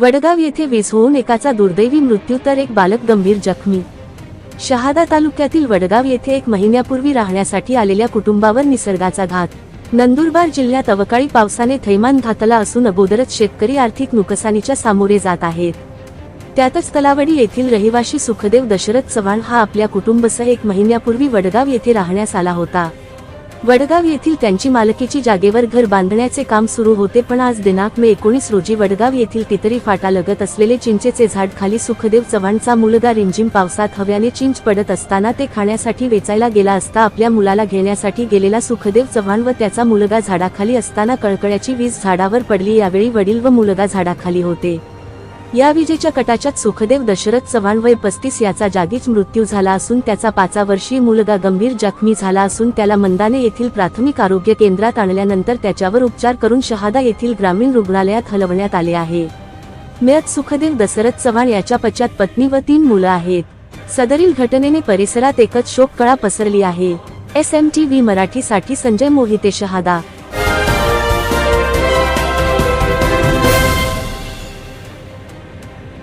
वडगाव येथे वीज होऊन एकाचा दुर्दैवी मृत्यू तर एक बालक गंभीर जखमी. शहादा तालुक्यातील वडगाव येथे एक महिन्यापूर्वी राहण्यासाठी आलेल्या कुटुंबावर निसर्गाचा घात. नंदुरबार जिल्ह्यात अवकाळी पावसाने थैमान घातला असून अगोदरच शेतकरी आर्थिक नुकसानीच्या सामोरे जात आहेत. त्यातच तलावडी येथील रहिवाशी सुखदेव दशरथ चव्हाण हा आपल्या कुटुंबसह एक महिन्यापूर्वी वडगाव येथे राहण्यास आला होता. वडगाव येथील त्यांची मालकीची जागेवर घर बांधण्याचे काम सुरू होते पण आज दिनांक मे एकोणीस रोजी वडगाव येथील तितरी फाटा लगत असलेले चिंचेचे झाड खाली सुखदेव चव्हाणचा मुलगा रिमझिम पावसात हव्याने चिंच पडत असताना ते खाण्यासाठी वेचायला गेला असता आपल्या मुलाला घेण्यासाठी गेलेला सुखदेव चव्हाण व त्याचा मुलगा झाडाखाली असताना कळकळ्याची वीज झाडावर पडली यावेळी वडील व मुलगा झाडाखाली होते. या विजेच्या कटाच्यात सुखदेव दशरथ चव्हाण वय पस्तीस याचा जागीच मृत्यू झाला असून त्याचा पाचा वर्षीय मुलगा गंभीर जखमी झाला असून त्याला मंदाने येथील प्राथमिक आरोग्य केंद्रात आणल्यानंतर त्याच्यावर उपचार करून शहादा येथील ग्रामीण रुग्णालयात हलवण्यात आले आहे. मयत सुखदेव दशरथ चव्हाण याच्या पश्चात पत्नी व तीन मुलं आहेत. सदरील घटनेने परिसरात एकच शोककळा पसरली आहे. एस एम टी व्ही मराठीसाठी संजय मोहिते शहादा.